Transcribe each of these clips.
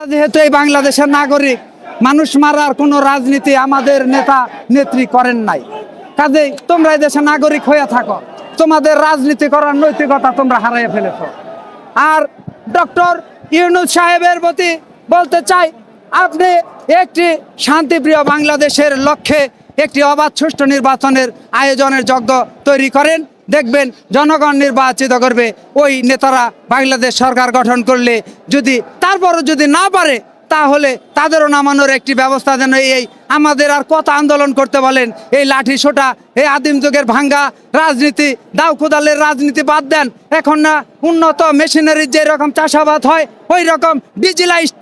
যেহেতু এই বাংলাদেশের নাগরিক, মানুষ মারার কোনো রাজনীতি আমাদের নেতা, নেত্রী করেন নাই। কাজেই তোমরা দেশের নাগরিক হয়ে থাকো। তোমাদের রাজনীতি করার নৈতিকতা তোমরা হারাইয়া ফেলেছো। আর ডক্টর ইউনুস সাহেবের প্রতি বলতে চাই, আপনি একটি শান্তিপ্রিয় বাংলাদেশের লক্ষ্যে একটি অবাধ সুষ্ঠু নির্বাচনের আয়োজনের যজ্ঞ তৈরি করেন। দেখবেন জনগণ নির্বাচিত করবে। ওই নেতারা বাংলাদেশ সরকার গঠন করলে যদি তারপরও যদি না পারে, তাহলে তাদেরও নামানোর একটি ব্যবস্থা যেন এই আমাদের আর কত আন্দোলন করতে বলেন। এই লাঠি সোটা এই আদিম যুগের ভাঙ্গা রাজনীতি দাও কোদালের রাজনীতি বাদ দেন। এখন না উন্নত মেশিনারির যে রকম চাষাবাদ হয় ওই রকম ডিজিটালাইজড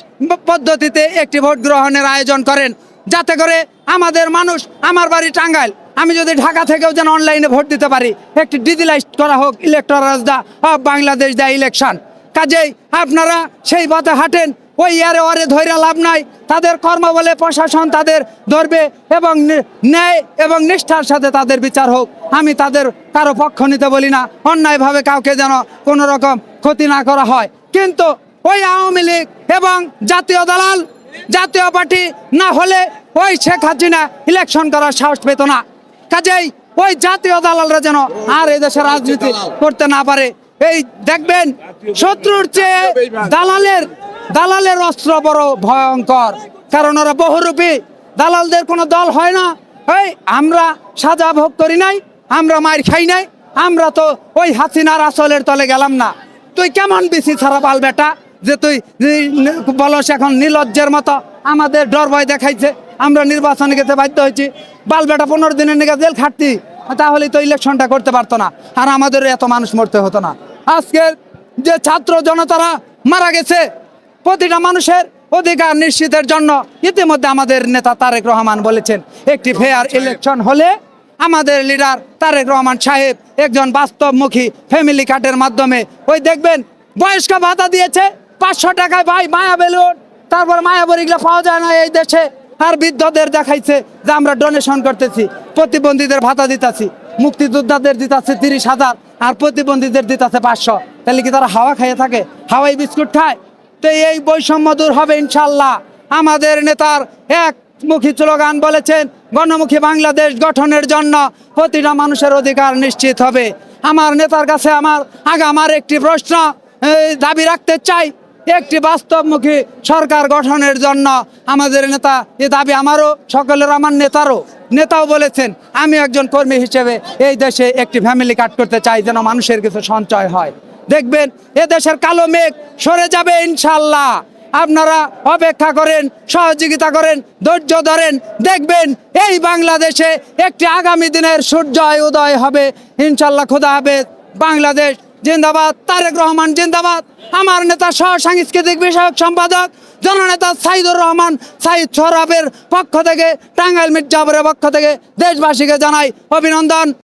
পদ্ধতিতে একটি ভোট গ্রহণের আয়োজন করেন। যাতে করে আমাদের মানুষ আমার বাড়ি টাঙ্গাইল, আমি যদি ঢাকা থেকেও যেন অনলাইনে ভোট দিতে পারি, একটি ডিজিটালাইজড করা হোক ইলেকট্রাল দা অফ বাংলাদেশ দা ইলেকশন কাজেই আপনারা সেই পথে হাঁটেন, ওই ইয়ারে ওয়ারে ধৈর্য লাভ নাই। তাদের কর্ম বলে প্রশাসন তাদের ধরবে এবং ন্যায় এবং নিষ্ঠার সাথে তাদের বিচার হোক। আমি তাদের কারও পক্ষ নিতে বলি না, অন্যায়ভাবে কাউকে যেন কোনো রকম ক্ষতি না করা হয়। কিন্তু ওই আওয়ামী লীগ এবং জাতীয় দালাল, জাতীয় পার্টি না হলে ওই শেখ হাসিনা ইলেকশন করার সাহস পেত না। কাজেই ওই জাতীয় দালালরা যেন আর এই দেশে রাজনীতি করতে না পারে। এই দেখবেন, শত্রুর চেয়ে দালালের দালালের অস্ত্র বড় ভয়ঙ্কর। কারণ ওরা বহুরূপী। দালালদের কোনো দল হয় না। এই, আমরা সাজা ভোগ করি নাই, আমরা মায়ের খাই নাই, আমরা তো ওই হাসিনার আসলের তলে গেলাম না। তুই কেমন বেশি ছাড়া পাল বেটা? যে তুই বলস এখন নির্লজ্জের মতো, আমাদের ডর ভয় দেখাইছে, আমরা নির্বাচনে গেতে বাধ্য হয়েছি। বাল বেটা পনেরো দিনের নিকে জেল খাটতি তাহলে তো ইলেকশনটা করতে পারতো না। আর আমাদের এত মানুষ মরতে হতো না। আজকের যে ছাত্র জনতারা মারা গেছে প্রতিটা মানুষের অধিকার নিশ্চিতের জন্য ইতিমধ্যে আমাদের নেতা তারেক রহমান বলেছেন একটি ফেয়ার ইলেকশন হলে আমাদের লিডার তারেক রহমান সাহেব একজন বাস্তবমুখী ফ্যামিলি কার্ডের মাধ্যমে ওই দেখবেন বয়স্ক ভাতা দিয়েছে পাঁচশো টাকায় ভাই মায়া বেলুন তারপর মায়া বড়িগুলো পাওয়া যায় না এই দেশে আর বৃদ্ধদের দেখাইছে যে আমরা ডোনেশন করতেছি প্রতিবন্ধীদের ভাতা দিতাছি মুক্তিযোদ্ধাদের দিতাছে তিরিশ হাজার আর প্রতিবন্ধীদের দিতেছে পাঁচশো। তাহলে কি তারা হাওয়া খাইয়ে থাকে? হাওয়াই বিস্কুট খায়? তো এই বৈষম্য দূর হবে ইনশাল্লাহ আমাদের নেতার এক মুখী স্লোগান বলেছেন, গণমুখী বাংলাদেশ গঠনের জন্য প্রতিটা মানুষের অধিকার নিশ্চিত হবে। আমার নেতার কাছে আমার আগে আমার একটি প্রশ্ন দাবি রাখতে চাই। একটি বাস্তবমুখী সরকার গঠনের জন্য আমাদের নেতা এ দাবি আমারও, সকলের আমার নেতারও। নেতাও বলেছেন, আমি একজন কর্মী হিসেবে এই দেশে একটি ফ্যামিলি কাট করতে চাই যেন মানুষের কিছু সঞ্চয় হয়। দেখবেন, এ দেশের কালো মেঘ সরে যাবে ইনশাল্লাহ। আপনারা অপেক্ষা করেন, সহযোগিতা করেন, ধৈর্য ধরেন। দেখবেন, এই বাংলাদেশে একটি আগামী দিনের সূর্য উদয় হবে। ইনশাল্লাহ, খোদা হবে বাংলাদেশ জিন্দাবাদ, তারেক রহমান জিন্দাবাদ। আমার নেতা সহ সাংস্কৃতিক বিষয়ক সম্পাদক, জননেতা সাইদুর রহমান, সাইদ সরাবের পক্ষ থেকে, টাঙ্গাইল মির্জাপুরের পক্ষ থেকে দেশবাসীকে জানাই অভিনন্দন।